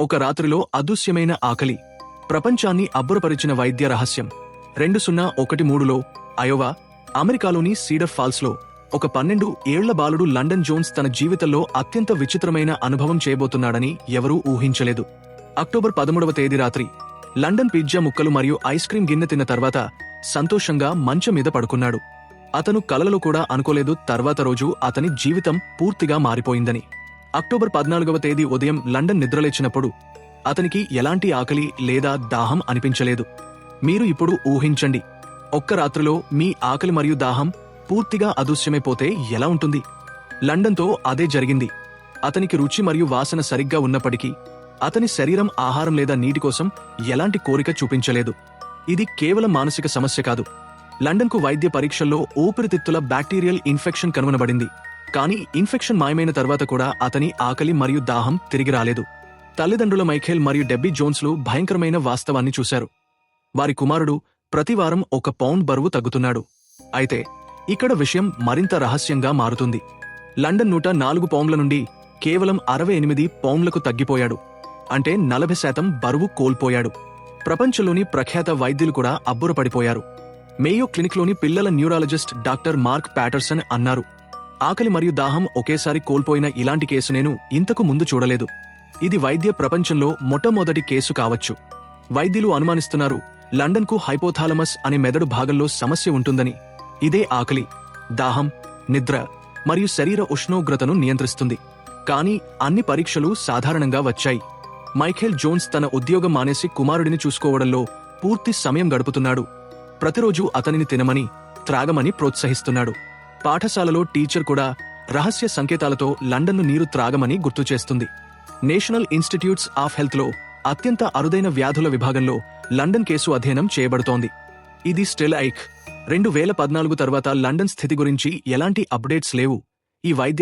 ఒక రాత్రిలో అదృశ్యమైన ఆకలి. ప్రపంచాన్ని అబ్బురపరిచిన వైద్య రహస్యం. రెండు సున్నా ఒకటి మూడులో అయోవా అమెరికాలోని సీడర్ ఫాల్స్లో ఒక పన్నెండు ఏళ్ళ బాలుడు లండన్ జోన్స్ తన జీవితంలో అత్యంత విచిత్రమైన అనుభవం చేయబోతున్నాడని ఎవరూ ఊహించలేదు. అక్టోబర్ పదమూడవ తేదీ రాత్రి లండన్ పిజ్జా ముక్కలు మరియు ఐస్ క్రీం గిన్నె తిన్న తర్వాత సంతోషంగా మంచం మీద పడుకున్నాడు. అతను కలలలో కూడా అనుకోలేదు తర్వాత రోజు అతని జీవితం పూర్తిగా మారిపోయిందని. అక్టోబర్ పద్నాలుగవ తేదీ ఉదయం లండన్ నిద్రలేచినప్పుడు అతనికి ఎలాంటి ఆకలి లేదా దాహం అనిపించలేదు. మీరు ఇప్పుడు ఊహించండి. ఒక్క రాత్రిలో మీ ఆకలి మరియు దాహం పూర్తిగా అదృశ్యమైపోతే ఎలా ఉంటుంది? లండన్తో అదే జరిగింది. అతనికి రుచి మరియు వాసన సరిగ్గా ఉన్నప్పటికీ అతని శరీరం ఆహారం లేదా నీటి కోసం ఎలాంటి కోరిక చూపించలేదు. ఇది కేవలం మానసిక సమస్య కాదు. లండన్కు వైద్య పరీక్షల్లో ఊపిరితిత్తుల బ్యాక్టీరియల్ ఇన్ఫెక్షన్ కనుగొనబడింది. కానీ ఇన్ఫెక్షన్ మాయమైన తర్వాత కూడా అతని ఆకలి మరియు దాహం తిరిగి రాలేదు. తల్లిదండ్రుల మైఖేల్ మరియు డెబ్బీ జోన్స్లు భయంకరమైన వాస్తవాన్ని చూశారు. వారి కుమారుడు ప్రతివారం ఒక పౌండ్ బరువు తగ్గుతున్నాడు. అయితే ఇక్కడ విషయం మరింత రహస్యంగా మారుతుంది. లండన్ నూట నాలుగు పౌండ్ల నుండి కేవలం అరవై ఎనిమిది పౌండ్లకు తగ్గిపోయాడు. అంటే నలభై శాతం బరువు కోల్పోయాడు. ప్రపంచంలోని ప్రఖ్యాత వైద్యులు కూడా అబ్బురపడిపోయారు. మేయో క్లినిక్లోని పిల్లల న్యూరాలజిస్ట్ డాక్టర్ మార్క్ ప్యాటర్సన్ అన్నారు. ఆకలి మరియు దాహం ఒకేసారి కోల్పోయిన ఇలాంటి కేసు నేను ఇంతకు ముందు చూడలేదు. ఇది వైద్య ప్రపంచంలో మొట్టమొదటి కేసు కావచ్చు. వైద్యులు అనుమానిస్తున్నారు లండన్కు హైపోథాలమస్ అనే మెదడు భాగంలో సమస్య ఉంటుందని. ఇదే ఆకలి దాహం నిద్ర మరియు శరీర ఉష్ణోగ్రతను నియంత్రిస్తుంది. కానీ అన్ని పరీక్షలు సాధారణంగా వచ్చాయి. మైఖేల్ జోన్స్ తన ఉద్యోగం మానేసి కుమారుడిని చూసుకోవడంలో పూర్తి సమయం గడుపుతున్నాడు. ప్రతిరోజు అతనిని తినమని త్రాగమని ప్రోత్సహిస్తున్నాడు. పాఠశాలలో టీచర్ కూడా రహస్య సంకేతాలతో లండన్ను నీరు త్రాగమని గుర్తు చేస్తుంది. నేషనల్ ఇన్స్టిట్యూట్స్ ఆఫ్ హెల్త్లో అత్యంత అరుదైన వ్యాధుల విభాగంలో లండన్ కేసు అధ్యయనం చేయబడుతోంది. ఇది స్టెల్ ఐక్. రెండు వేల పద్నాలుగు తర్వాత లండన్ స్థితి గురించి ఎలాంటి అప్డేట్స్ లేవు. ఈ వైద్య